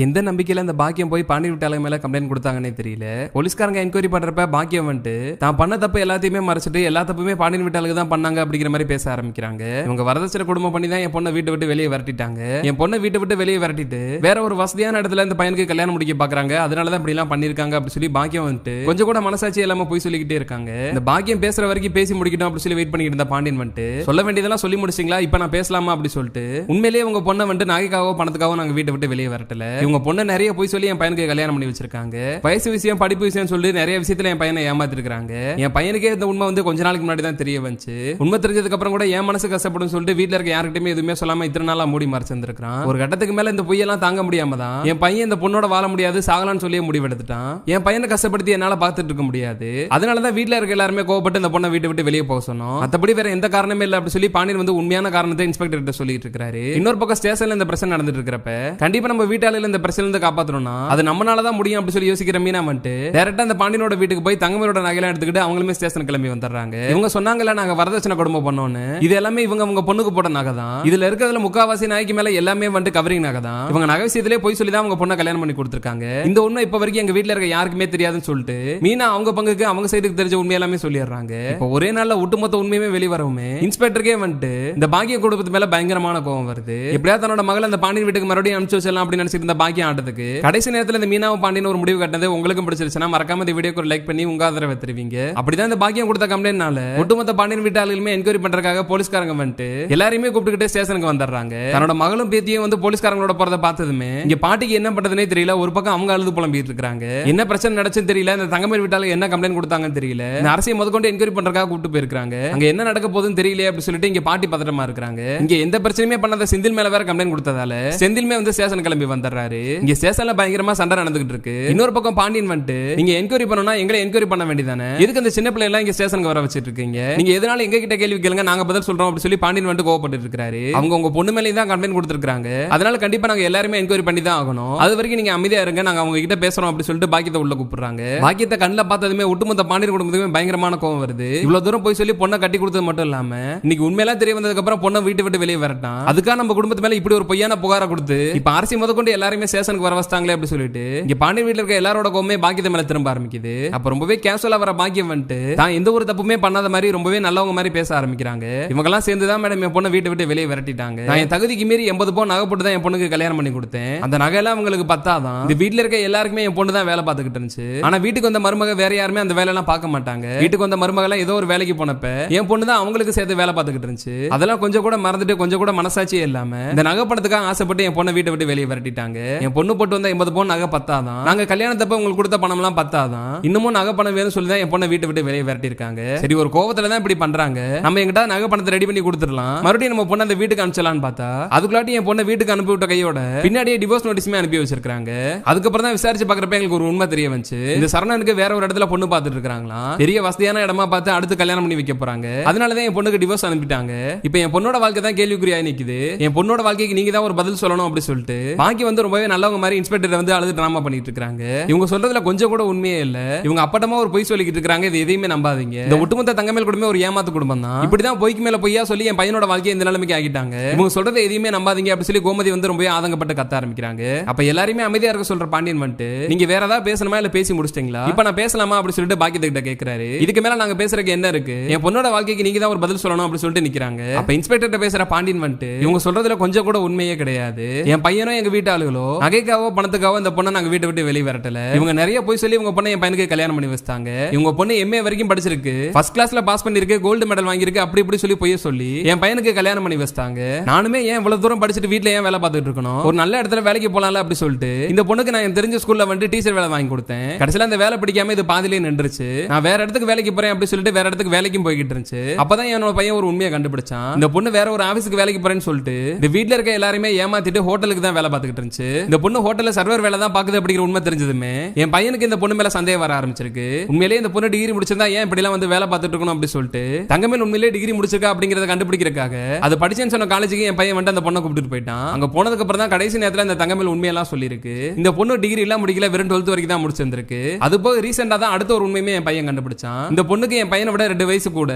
எந்த நம்பிக்கையில அந்த பாக்கியம் போய் பாண்டி விட்டாளங்க மேல கம்ப்ளைண்ட் கொடுத்தாங்கன்னே தெரியல. போலீஸ்காரங்க என்கொயரி பண்றப்ப பாக்கியம் வந்துட்டு தான் பண்ண தப்பு எல்லாத்தையுமே மறைச்சிட்டு எல்லா தப்புமே பாண்டியன் விட்டாளுக்கு தான் பண்ணாங்க அப்படிங்கிற மாதிரி பேச ஆரம்பிக்கிறாங்க. இவங்க வரதட்சணை குடும்பம் பண்ணி தான் என் பொண்ணை வீட்டை விட்டு வெளியே விரட்டிட்டாங்க. என் பொண்ணை வீட்டை விட்டு வெளியே விரட்டிட்டு வேற ஒரு வசதியான இடத்துல இந்த பையனுக்கு கல்யாணம் முடிக்க பாக்குறாங்க. அதனால தான் இப்படி எல்லாம் பண்ணிருக்காங்க அப்படி சொல்லி பாக்கியம் வந்துட்டு கொஞ்சம் கூட மனசாட்சி இல்லாம போய் சொல்லிக்கிட்டே இருக்காங்க. இந்த பாக்கியம் பேசுற வரைக்கும் பேசி முடிக்கட்டும் அப்படி சொல்லி வெயிட் பண்ணிட்டு இருந்த பாண்டியன் வந்துட்டு சொல்ல வேண்டியதெல்லாம் சொல்லி முடிச்சிங்களா? இப்ப நான் பேசலாமா? அப்படி சொல்லிட்டு உண்மையிலேயே உங்க பொண்ணை வந்துட்டு நகைக்காகவோ பணத்துக்காகவோ நாங்க வீட்டை விட்டு வெளியே வரட்டல. இவங்க பொண்ணு நிறைய போய் சொல்லி என் பையனுக்கு கல்யாணம் பண்ணி வச்சிருக்காங்க. வயசு விஷயம் படிப்பு விஷயம் சொல்லி நிறைய விஷயத்துல என் பையனை ஏமாத்திருக்காங்க என் பையனுக்கே இந்த உண்மை வந்து கொஞ்ச நாளைக்கு முன்னாடி தான் தெரிய வந்துச்சு. உண்மை தெரிஞ்சதுக்கு அப்புறம் கூட என் மனசு கஷ்டப்படும் சொல்லிட்டு வீட்டுல இருக்க யாருக்கிட்டயுமே எதுவுமே சொல்லாம இத்தனை நாளா மூடி மறைச்சிருந்திருக்கான் ஒரு கட்டத்துக்கு மேல இந்த பொய்யெல்லாம் தாங்க முடியாம தான் என் பையன் இந்த பொண்ணோட வாழ முடியாது சாகலாம்னு சொல்லியே முடிவெடுத்துட்டான். என் பையனை கஷ்டப்படுத்தி என்னால பார்த்துட்டு இருக்க முடியாது. அதனாலதான் வீட்டுல இருக்க எல்லாருமே கோவப்பட்டு இந்த பொண்ணை வீட்டை விட்டு வெளியே போக சொன்னோம். மத்தபடி வேற எந்த காரணமே இல்ல அப்படி சொல்லி பாண்டியன் வந்து உண்மையான காரணத்தை இன்ஸ்பெக்டர் கிட்ட சொல்லிட்டு இருக்காரு இன்னொரு பக்கம் ஸ்டேஷன்ல இந்த பிரச்சனை நடந்துட்டு இருக்கிறப்ப கண்டிப்பா நம்ம வீட்டாளில இந்த பிரச்சனை இருந்து காப்பாத்தணும்னா அது நம்மளால தான் முடியும் அப்படி சொல்லி யோசிக்கிற மீனா வந்துட்டு டேரக்டா அந்த பாண்டியனோட வீட்டுக்கு போய் தங்கமரோட நகையெல்லாம் எடுத்துக்கிட்டு அவங்களுமே ஸ்டேஷன் கிளம்பி வந்துடுறாங்க. இவங்க சொன்னாங்கல்ல நாங்க வரதட்சணை குடும்பம் பண்ணோம்னு இது எல்லாமே இவங்க அவங்க பொண்ணுக்கு போட்ட நகை தான். இதுல இருக்கிறதுல முக்காவாசி நாய்க்கு மேல எல்லாமே வந்துட்டு கவரிங் நகை தான். இவங்க நகை விஷயத்திலே போய் சொல்லி தான் அவங்க பொண்ணை கல்யாணம் பண்ணி கொடுத்துருக்காங்க. இந்த உண்மை இப்ப வரைக்கும் எங்க வீட்ல இருக்க யாருக்குமே தெரியாதுன்னு சொல்லிட்டு மீனா அவங்க பங்குக்கு அவங்க சைடுக்கு தெரிஞ்ச உண்மை எல்லாமே சொல்லிடுறாங்க. இப்போ ஒரே நாள்ல ஒட்டுமொத்த உண்மையுமே வெளிவரவுமே இன்ஸ்பெக்டருக்கே வந்துட்டு இந்த பாக்கிய குடும்பத்து மேல பயங்கரமான கோவம் வருது. எப்படியா தன்னோட மகள் அந்த பாண்டியன் வீட்டுக்கு மறுபடியும் அனுப்பிச்சு வச்சிடலாம் அப்படின்னு நினைச்சிட்டு பாக்கியம் ஆட்டத்துக்கு கடைசி நேரத்தில் இந்த மீனாவை பாண்டியன் ஒரு முடிவு கட்டினது உங்களுக்கும் பிடிச்சிருச்சுன்னா மறக்காம இந்த வீடியோக்கு ஒரு லைக் பண்ணி உங்க ஆதரவை தருவீங்க. அப்படிதான் இந்த பாக்கியம் கொடுத்த கம்ப்ளைண்ட்னால ஒட்டுமொத்த பாண்டியன் வீட்டாளுமே என்கொயரி பண்றதுக்காக போலீஸ்காரங்க வந்துட்டு எல்லாரையுமே கூப்பிட்டுக்கிட்டு ஸ்டேஷனுக்கு வந்துடுறாங்க. தன்னோட மகளும் பேத்தியும் வந்து போலீஸ்காரங்களோட போறத பார்த்ததுமே இங்க பாட்டிக்கு என்ன பண்றதுனே தெரியல ஒரு பக்கம் அவங்க அழுது புலம்பிட்டு இருக்காங்க என்ன பிரச்சனை நடச்சுன்னு தெரியல இந்த தங்கமேல் வீட்டால என்ன கம்ப்ளைண்ட் கொடுத்தாங்கன்னு தெரியல. இந்த அரசியல் முதற்கொண்டு என்கொயரி பண்றதுக்காக கூப்பிட்டு போயிருக்காங்க அங்க என்ன நடக்க போகுதுன்னு தெரியல அப்படின்னு சொல்லிட்டு இங்க பாட்டி பத்திரமா இருக்காங்க இங்க எந்த பிரச்சனையுமே பண்ணாத செந்தில் மேல வேற கம்ப்ளைண்ட் கொடுத்ததால செந்தில்மே வந்து ஸ்டேஷன் கிளம்பி வந்துடுறாரு. இங்க ஸ்டேஷன்ல பயங்கரமா சண்டை நடந்துகிட்டு இருக்கு இன்னொரு பக்கம் பாண்டியன் வந்துட்டு நீங்க என்கொயரி பண்ணனும்னா எங்களை என்கொயரி பண்ண வேண்டியதானே? எதுக்கு அந்த சின்ன பிள்ளை எல்லாம் இங்க ஸ்டேஷனுக்கு வர வச்சிட்டு இருக்கீங்க நீங்க எதனால எங்க கிட்ட கேள்வி கேளுங்க நாங்க பதில் சொல்றோம் அப்படி சொல்லி பாண்டியன் வந்துட்டு கோவப்பட்டு இருக்காரு அவங்க உங்க பொண்ணு மேலே தான் கம்ப்ளைண்ட் கொடுத்துருக்காங்க அதனால கண்டிப்பா நாங்க எல்லாருமே என்கொயரி பண்ணி தான் ஆகணும். அது வரைக்கும் நீங்க அமைதியா இருங்க நாங்க அவங்க கிட்ட பேசுறோம் அப்படி சொல்லிட்டு பாக்கியத்தை உள்ள கூப்பிடுறாங்க. பாக்கியத்தை கண்ணில் பார்த்ததுமே ஒட்டுமொத்த பாண்டியன் குடும்பத்துக்குமே பயங்கரமான கோவம் வருது. இவ்வளவு தூரம் போய் சொல்லி பொண்ணை கட்டி கொடுத்தது மட்டும் இல்லாம இன்னைக்கு உண்மையெல்லாம் தெரிய வந்ததுக்கு அப்புறம் பொண்ணை வீட்டு விட்டு வெளியே வரட்டான். அதுக்காக நம்ம குடும்பத்து மேல இப்படி ஒரு பொய்யான புகாரை கொடுத்து இப்ப அரசி முதற்கொண்டு எல்லாருமே சேஷனுக்கு வர வச்சாங்களே அப்படி சொல்லிட்டு இங்க பாண்டியன் வீட்டுல இருக்க எல்லாரோட கோமே பாக்கியத்தை மேல திரும்ப ஆரம்பிக்குது. அப்ப ரொம்பவே கேஷுவலா வர பாக்கியம் வந்துட்டு தான் எந்த ஒரு தப்புமே பண்ணாத மாதிரி ரொம்பவே நல்லவங்க மாதிரி பேச ஆரம்பிக்கிறாங்க. இவங்கெல்லாம் சேர்ந்து தான் மேடம் என் பொண்ணை வீட்டை விட்டு வெளியே விரட்டிட்டாங்க. நான் என் தகுதிக்கு மீறி எண்பது பவுன் நகை போட்டு தான் என் பொண்ணுக்கு கல்யாணம் பண்ணி கொடுத்தேன். அந்த நகையெல்லாம் அவங்களுக்கு பத்தாதான் இந்த வீட்ல இருக்க எல்லாருக்குமே என் பொண்ணு தான் வேலை பார்த்துக்கிட்டு இருந்துச்சு. ஆனா வீட்டுக்கு வந்த மருமக வேற யாருமே அந்த வேலையெல்லாம் பார்க்க மாட்டாங்க. வீட்டுக்கு வந்த மருமகெல்லாம் ஏதோ ஒரு வேலைக்கு போனப்ப என் பொண்ணு தான் அவங்களுக்கு சேர்த்து வேலை பார்த்துக்கிட்டு இருந்துச்சு. அதெல்லாம் கொஞ்சம் கூட மறந்துட்டு கொஞ்சம் கூட மனசாட்சியே இல்லாம இந்த நகை பணத்துக்காக ஆசைப்பட்டு என் பொண்ணை வீட்டை விட்டு வெளியே விரட்டிட்டாங்க. என் பொண்ணு போட்டு வந்த எண்பது பவுன் நகை பத்தாதான் நாங்க கல்யாணத்தப்ப உங்களுக்கு கொடுத்த பணம் எல்லாம் பத்தாதான் இன்னமும் நகை பணம் வேணும்னு சொல்லி தான் என் பொண்ணை வீட்டை விட்டு வெளியே விரட்டி இருக்காங்க சரி ஒரு கோவத்துல தான் இப்படி பண்றாங்க. நம்ம எங்கிட்ட நகை பணத்தை ரெடி பண்ணி கொடுத்துடலாம். மறுபடியும் நம்ம பொண்ணை அந்த வீட்டுக்கு அனுப்பிச்சலாம்னு பார்த்தா அதுக்குள்ளாட்டி என் பொண்ணை வீட்டுக்கு அனுப்பி விட்ட கையோட பின்னாடியே டிவோர்ஸ் நோட்டீஸுமே அனுப்பி வச்சிருக்காங்க அதுக்கப்புறம் தான் விசாரிச்சு பாக்குறப்ப எங்களுக்கு ஒரு உண்மை தெரிய வந்துச்சு. இந்த சரணனுக்கு வேற ஒரு இடத்துல பொண்ணு பார்த்துட்டு இருக்காங்களா பெரிய வசதியான இடமா பார்த்து அடுத்து கல்யாணம் பண்ணி வைக்க போறாங்க. அதனாலதான் என் பொண்ணுக்கு டிவோர்ஸ் அனுப்பிட்டாங்க. இப்போ என் பொண்ணோட வாழ்க்கை தான் கேள்விக்குறியா நிக்குது. என் பொண்ணோட வாழ்க்கைக்கு நீங்க தான் ஒரு பதில் சொல்லணும் அப்படி சொல்லிட்டு பாக்கி வந்து ரொம்பவே நல்லவங்க மாதிரி இன்ஸ்பெக்டர் வந்து அழுது டிராமா பண்ணிட்டு இருக்காங்க. இவங்க சொல்றதுல கொஞ்சம் கூட உண்மையே இல்ல. இவங்க அப்பட்டமா ஒரு பொய் சொல்லிக்கிட்டு இருக்காங்க இது எதையுமே நம்பாதீங்க. இந்த ஒட்டுமொத்த தங்கமேல் குடும்பமே ஒரு ஏமாத்து குடும்பம் தான். இப்படிதான் பொய்க்கு மேல பொய்யா சொல்லி என் பையனோட வாழ்க்கையை இந்த நிலைமைக்கு ஆகிட்டாங்க இவங்க சொல்றது எதையுமே நம்பாதீங்க அப்படி சொல்லி கோமதி வந்து ரொம்பவே ஆதங்கப்பட்டு கத்த ஆரம்பிக்கிறாங்க. அப்ப எல்லாருமே அமைதியா இருக்க சொல்ற பாண்டியன் வந்துட்டு நீங்க வேற ஏதாவது பேசணுமா இல்ல பேசி முடிச்சிட்டீங்களா? இப்ப நான் பேசலாமா? அப்படி சொல்லிட்டு பாக்கியத்துக்கிட்ட கேட்கிறாரு இதுக்கு மேல நாங்க பேசுறதுக்கு என்ன இருக்கு? என் பொண்ணோட வாழ்க்கைக்கு நீங்க தான் ஒரு பதில் சொல்லணும் அப்படி சொல்லிட்டு நிக்கிறாங்க. அப்ப இன்ஸ்பெக்டர் பேசுற பாண்டியன் வந்துட்டு இவங்க சொல்றதுல கொஞ்சம் கூட உண்மையே கிடையாது. என் பையனும் எங்க வீட்டு ஆளுகளோ நகைக்காவோ பணத்துக்காவோ இந்த பொண்ணை நாங்க வீட்டை விட்டு வெளியே வரட்டல. இவங்க நிறைய போய் சொல்லி இவங்க பொண்ணை என் பையனுக்கு கல்யாணம் பண்ணி வச்சாங்க இவங்க பொண்ணு எம்ஏ வரைக்கும் படிச்சிருக்கு. ஃபர்ஸ்ட் கிளாஸ்ல பாஸ் பண்ணிருக்கு கோல்டு மெடல் வாங்கியிருக்கு அப்படி இப்படி சொல்லி பொய்ய சொல்லி என் பையனுக்கு கல்யாணம் பண்ணி வச்சாங்க நானுமே ஏன் இவ்வளவு தூரம் படிச்சுட்டு வீட்டுல ஏன் வேலை பார்த்துட்டு இருக்கணும்? ஒரு நல்ல இடத்துல வேலைக்கு போலாம்ல அப்படி சொல்லிட்டு இந்த பொண்ணுக்கு நான் தெரிஞ்ச ஸ்கூல்ல வந்து டீச்சர் வேலை வாங்கி கொடுத்தேன். கடைசியில அந்த வேலை பிடிக்காம இது பாதிலே நின்றுச்சு. நான் வேற இடத்துக்கு வேலைக்கு போறேன் அப்படி சொல்லிட்டு வேற இடத்துக்கு வேலைக்கும் போய்கிட்டு இருந்துச்சு. அப்பதான் என்னோட பையன் ஒரு உண்மையை கண்டுபிடிச்சான். இந்த பொண்ணு வேற ஒரு ஆபீஸ்க்கு வேலைக்கு போறேன்னு சொல்லிட்டு இந்த வீட்டுல இருக்க எல்லாருமே ஏமாத்திட்டு ஹோட்டலுக்கு தான் வேலை பார்த்துக்கிட்டு இருந்துச்சு. இந்த பொண்ணு ஹோட்டல்ல சர்வர் வேலை தான் பாக்குது அப்படிங்கிற உண்மை தெரிஞ்சதுமே என் பையனுக்கு இந்த பொண்ணு மேல சந்தேகம் வர ஆரம்பிச்சிருக்கு. உண்மையிலேயே இந்த பொண்ணு டிகிரி முடிச்சிருந்தா ஏன் இப்படி எல்லாம் வந்து வேலை பார்த்துட்டு இருக்கணும் அப்படி சொல்லிட்டு தங்கமேல் உண்மையிலேயே டிகிரி முடிச்சிருக்கா அப்படிங்கறத கண்டுபிடிக்கிறதுக்காக அதை படிச்சேன்னு சொன்ன காலேஜுக்கு என் பையன் வந்து அந்த பொண்ணை கூப்பிட்டு போயிட்டான். அங்க போனதுக்கு அப்புறம் தான் கடைசி நேரத்துல இந்த தங்கமேல் உண்மையெல்லாம் சொல்லியிருக்கு. இந்த பொண்ணு டிகிரி எல்லாம் முடிக்கல வெறும் டுவெல்த் வரைக்கும் தான் முடிச்சிருந்திருக்கு. அது போக ரீசெண்டா தான் அடுத்த ஒரு உண்மையுமே என் பையன் கண்டுபிடிச்சான். இந்த பொண்ணுக்கு என் பையனை விட ரெண்டு வயசு கூட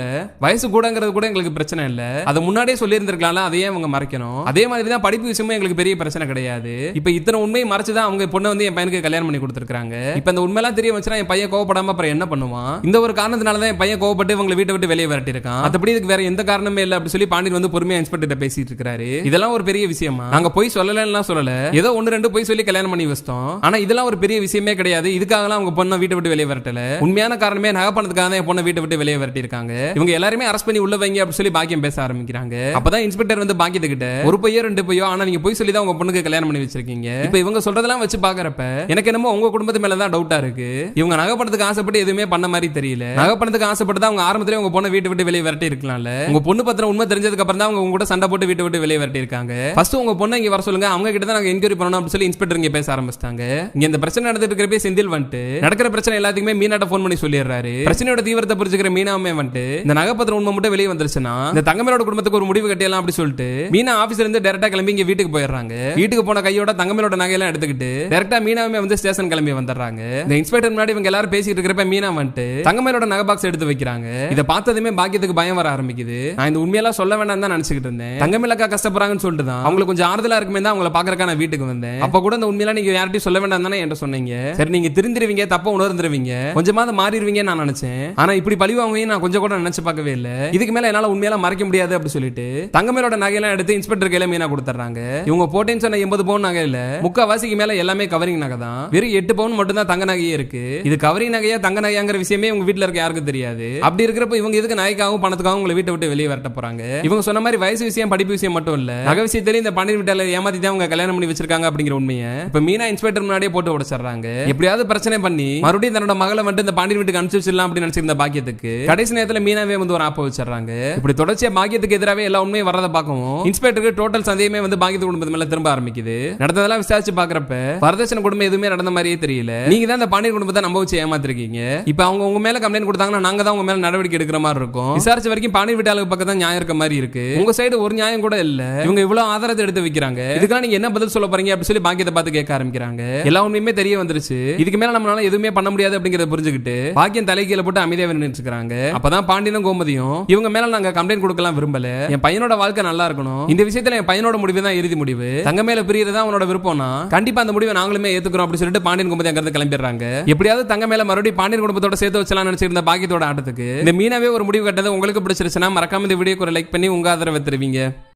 வயசு கூடங்கிறது கூட எங்களுக்கு பிரச்சனை இல்ல. அதை முன்னாடியே சொல்லியிருந்திருக்கலாம் அதையே அவங்க மறைக்கணும். அதே மாதிரி தான் படிப்பு விஷயமும் எங்களுக்கு பெரிய பிரச்சனை கிடையாது. இப்போ இத்தனை உண்மையை மறைச்சுதான் அவங்க பொண்ணை வந்து என் பையனுக்கு கல்யாணம் பண்ணி கொடுத்துருக்காங்க இப்போ இந்த உண்மைலாம் தெரிய வச்சுனா என் பையன் கோவப்படாம அப்புறம் என்ன பண்ணுவான்? இந்த ஒரு காரணத்தினால தான் என் பையன் கோவப்பட்டு இவங்களை வீட்டை விட்டு வெளியே விரட்டிருக்கான் இருக்கான் இதுக்கு வேற எந்த காரணமே இல்லை அப்படி சொல்லி பாண்டியன் வந்து பொறுமையா இன்ஸ்பெக்டர் பேசிட்டு இருக்காரு. இதெல்லாம் ஒரு பெரிய விஷயமா? நாங்க போய் சொல்லலன்னா சொல்லல. ஏதோ ஒன்னு ரெண்டு போய் சொல்லி கல்யாணம் பண்ணி வச்சிட்டோம். ஆனா இதெல்லாம் ஒரு பெரிய விஷயமே கிடையாது. இதுக்காகலாம் அவங்க பொண்ணை வீட்டை விட்டு வெளியே விரட்டல. உண்மையான காரணமே நகை பண்ணதுக்காக தான் என் பொண்ணை வீட்டை விட்டு வெளியே விரட்டிருக்காங்க இவங்க எல்லாருமே அரெஸ்ட் பண்ணி உள்ள வைங்க அப்படி சொல்லி பாக்கியம் பேச ஆரம்பிக்கிறாங்க. அப்பதான் இன்ஸ்பெக்டர் வந்து பாக்கியத்துக்கிட்ட ஒரு பையோ ரெண்டு பையோ ஆனா நீங்க போய் சொல்லி தான் உங்க பொண்ணுக்கு கல்யாணம் பண்ணி வச்சிருக்கீங்க. இப்ப இவங்க சொல்றதெல்லாம் வச்சு பாக்குறப்ப எனக்கு என்னமோ உங்க குடும்பத்து மேல தான் டவுட்டா இருக்கு. இவங்க நகைப்பணத்துக்கு ஆசைப்பட்டு எதுவுமே பண்ண மாதிரி தெரியல. நகைப்பணத்துக்கு ஆசைப்பட்டு தான் அவங்க ஆரம்பத்திலே உங்க பொண்ணை வீட்டு விட்டு வெளியே விரட்டி இருக்கலாம்ல. உங்க பொண்ணு பத்திரம் உண்மை தெரிஞ்சதுக்கு அப்புறம் தான் அவங்க உங்க கூட சண்டை போட்டு வீட்டு விட்டு வெளியே விரட்டி இருக்காங்க. ஃபர்ஸ்ட் உங்க பொண்ணை இங்க வர சொல்லுங்க. அவங்க கிட்ட தான் நாங்க என்கொயரி பண்ணணும் அப்படின்னு சொல்லி இன்ஸ்பெக்டர் இங்க பேச ஆரம்பிச்சிட்டாங்க. இங்க இந்த பிரச்சனை நடந்துட்டு இருக்கிறப்ப செந்தில் வந்துட்டு நடக்கிற பிரச்சனை எல்லாத்துக்குமே மீனாட்ட ஃபோன் பண்ணி சொல்லிடுறாரு. பிரச்சனையோட தீவிரத்தை புரிஞ்சுக்கிற மீனாமே வந்துட்டு இந்த நகைப்பத்திரம் உண்மை மட்டும் வெளியே வந்துருச்சுன்னா இந்த தங்கமேலோட குடும்பத்துக்கு ஒரு முடிவு கட்டியலாம் அப்படி சொல்லிட்டு மீனா ஆபீஸ்ல இருந்து டேரக்டா கிளம்பி இங்க வீட்டுக்கு போயிடுறாங்க. வீட்டுக்கு போன கையோட தங்கமேலோட நகையெல்லாம் எடுத்துக்கிட்டு டேரக்டா மீனாவுமே வந்து ஸ்டேஷன் கிளம்பி வந்துடுறாங்க. இந்த இன்ஸ்பெக்டர் முன்னாடி இவங்க எல்லாரும் பேசிட்டு இருக்கிறப்ப மீனா வந்துட்டு தங்கமேலோட நகை பாக்ஸ் எடுத்து வைக்கிறாங்க. இதை பார்த்ததுமே பாக்கியத்துக்கு பயம் வர ஆரம்பிக்குது. நான் இந்த உண்மையெல்லாம் சொல்ல வேண்டாம் தான் நினைச்சுக்கிட்டு இருந்தேன். தங்கமேலக்கா கஷ்டப்படுறாங்கன்னு சொல்லிட்டு தான் அவங்களுக்கு கொஞ்சம் ஆறுதலா இருக்குமே தான் அவங்கள பாக்குறக்கா நான் வீட்டுக்கு வந்தேன். அப்ப கூட இந்த உண்மையெல்லாம் நீங்க யார்ட்டையும் சொல்ல வேண்டாம் தானே என்கிட்ட சொன்னீங்க. சரி நீங்க திருந்திருவீங்க தப்ப உணர்ந்துருவீங்க. கொஞ்சமாவது மாறிடுவீங்கன்னு நான் நினைச்சேன். ஆனா இப்படி பழிவாங்க நான் கொஞ்சம் கூட நினைச்சு பார்க்கவே இல்ல. இதுக்கு மேல என்னால உண்மையெல்லாம் மறைக்க முடியாது அப்படி சொல்லிட்டு தங்கமேலோட நகையெல்லாம் எடுத்து இன்ஸ்பெக்டர் கையில மீனா கொடுத்துறாங்க இவங்க போட்டேன்னு சொன்ன எண்பது பவுன் நகை இல்ல. முக்காவாசிக்கு மேல எல்லாமே கவரிங் நகை தான். வெறும் எட்டு பவுன் மட்டும் தான் தங்க நகையே இருக்கு. இது கவரிங் நகையா தங்க நகையாங்கிற விஷயமே உங்க வீட்டுல இருக்க யாருக்கும் தெரியாது. அப்படி இருக்கிறப்ப இவங்க எதுக்கு நகைக்காகவும் பணத்துக்காகவும் உங்களை வீட்டை விட்டு வெளியே வரட்ட போறாங்க? இவங்க சொன்ன மாதிரி வயசு விஷயம் படிப்பு விஷயம் மட்டும் இல்ல. நகை விஷயத்திலேயே இந்த பன்னீர் வீட்டால ஏமாத்தி தான் அவங்க கல்யாணம் பண்ணி வச்சிருக்காங்க அப்படிங்கிற உண்மையை இப்ப மீனா இன்ஸ்பெக்டர் முன்னாடியே போட்டு உடச்சிடுறாங்க. எப்படியாவது பிரச்சனை பண்ணி மறுபடியும் தன்னோட மகளை மட்டும் இந்த பாண்டியன் வீட்டுக்கு அனுப்பிச்சு வச்சிடலாம் அப்படின்னு நினைச்சிருந்த பாக்கியத்துக்கு கடைசி நேரத்துல மீனாவே வந்து ஒரு ஆப்ப வச்சிடுறாங்க. இப்படி தொடர்ச்சியா பாக்கியத்துக்கு எதிராகவே எல்லா உண்மையும் வரதை பார்க்கவும் இன்ஸ்பெக்டருக்கு டோட்டல் சந்தேகமே வந்து பாக்கியத்து குடும்பத்து மேல திரும்ப ஆரம்பிக்குது. நடந்ததெல்லாம் விசாரிச்சு பாக்குறப்ப வரதட்சணை குடும்பம் எதுவுமே நடந்த மாதிரியே தெரியல. நீங்க தான் இந்த பாண்டியன் குடும்பத்தை நம்ப வச்சு ஏமாத்திருக்கீங்க. இப்ப அவங்க உங்க மேல கம்ப்ளைண்ட் கொடுத்தாங்கன்னா நாங்க தான் உங்க மேல நடவடிக்கை எடுக்கிற மாதிரி இருக்கும். விசாரிச்ச வரைக்கும் பாண்டியன் வீட்டாளுக்கு பக்கம் தான் நியாயம் இருக்க மாதிரி இருக்கு. உங்க சைடு ஒரு நியாயம் கூட இல்ல. இவங்க இவ்வளவு ஆதாரத்தை எடுத்து வைக்கிறாங்க. இதுக்கெல்லாம் நீங்க என்ன பதில் சொல்ல போறீங்க அப்படின்னு சொல்லி பாக்கியத்தை பார்த்து கேட்க ஆரம்பிக்கிறாங்க. எல்லா உண்மையுமே தெரிய வந்துருச்சு. இதுக்கு மேல நம்மளால எதுவுமே பண்ண முடியாது அப்படிங்கறத புரிஞ்சுக்கிட்டு பாக்கியம் தலைகீழ போட்டு அமைதியா நினைச்சுக்கிறாங்க அப்பதான் பாண்டியனும் கோமதியும் இவங்க மேல நாங்க கம்ப்ளைண்ட் கொடுக்கலாம் விரும்பல. என் பையனோட வாழ்க்கை நல்லா இருக்கணும். இந்த விஷயத்துல என் பையனோட முடிவு தான் இறுதி முடிவு. தங்க மேல பிரியதான் அவனோட விருப்பம்னா கண்டிப்பா அந்த முடிவை நாங்களுமே ஏத்துக்கிறோம் அப்படி சொல்லிட்டு பாண்டியன் குடும்பத்தை அங்கிருந்து கிளம்பிடுறாங்க. எப்படியாவது தங்க மேல மறுபடியும் பாண்டியன் குடும்பத்தோட சேர்த்து வச்சலாம் நினைச்சிருந்த பாக்கியத்தோட ஆட்டத்துக்கு இந்த மீனாவே ஒரு முடிவு கட்டது உங்களுக்கு பிடிச்சிருச்சுன்னா மறக்காம இந்த வீடியோக்கு ஒரு லைக் பண்ணி உங்க ஆதரவை தருவீங்க.